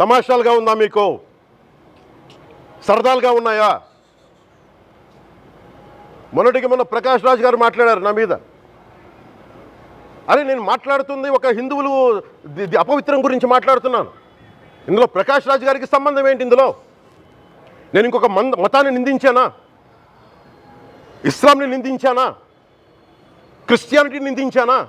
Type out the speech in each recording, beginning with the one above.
తమాషాలుగా ఉందా మీకు? సరదాలుగా ఉన్నాయా? మొన్నటికి మొన్న ప్రకాష్ రాజ్ గారు మాట్లాడారు నా మీద. అరే నేను మాట్లాడుతుంది ఒక హిందువులు అపవిత్రం గురించి మాట్లాడుతున్నాను. ఇందులో ప్రకాష్ రాజ్ గారికి సంబంధం ఏంటి ఇందులో? నేను ఇంకొక మంద మతాన్ని నిందించానా? ఇస్లాంని నిందించానా? క్రిస్టియానిటీని నిందించానా?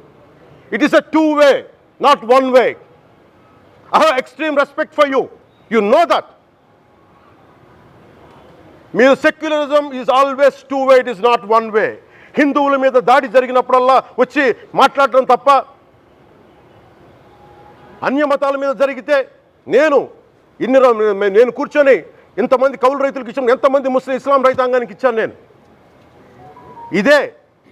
it is a two way not one way I have extreme respect for you you know that మీరు secularism is always two way it is not one way హిందువుల మీద దాడి జరిగినప్పుడల్లా వచ్చి మాట్లాడడం తప్ప అన్య మతాల మీద జరిగితే నేను ఇన్ని నేను కూర్చొని ఇంతమంది కౌలు రైతులకు ఇచ్చాను ఎంతమంది ముస్లిం ఇస్లాం రైతాంగానికి ఇచ్చాను నేను. ఇదే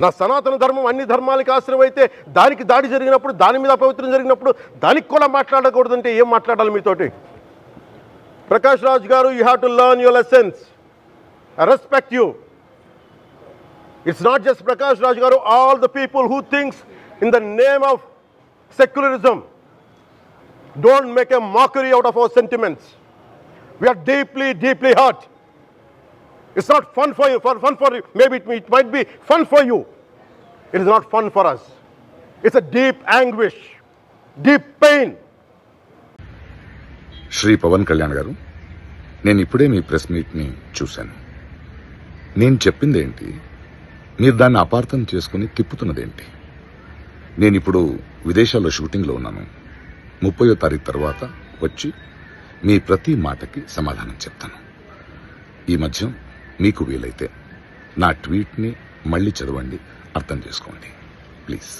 నా సనాతన ధర్మం అన్ని ధర్మాలకి ఆశ్రయం అయితే దానికి దాడి జరిగినప్పుడు దాని మీద అపవిత్రం జరిగినప్పుడు దానికి కూడా మాట్లాడకూడదంటే ఏం మాట్లాడాలి మీతోటి? Prakash Raj garu you have to learn your lessons respect you it's not just Prakash Raj garu all the people who things in the name of secularism don't make a mockery out of our sentiments we are deeply deeply hurt. It's not fun for you, for fun for you. Maybe it, it might be fun for you. It is not fun for us. It's a deep anguish, deep pain. Shri Pawan Kalyan garu నేను ఇప్పుడే మీ press మీట్ని చూశాను నేను చెప్పిందేంటి మీరు దాన్ని అపార్థం చేసుకుని తిప్పుతున్నదేంటి నేను ఇప్పుడు విదేశాల్లో షూటింగ్లో ఉన్నాను ముప్పయో తారీఖు తర్వాత వచ్చి మీ ప్రతి మాటకి సమాధానం చెప్తాను ఈ మధ్య మీకు వీలైతే నా ట్వీట్ని మళ్ళీ చదవండి. అర్థం చేసుకోండి. ప్లీజ్.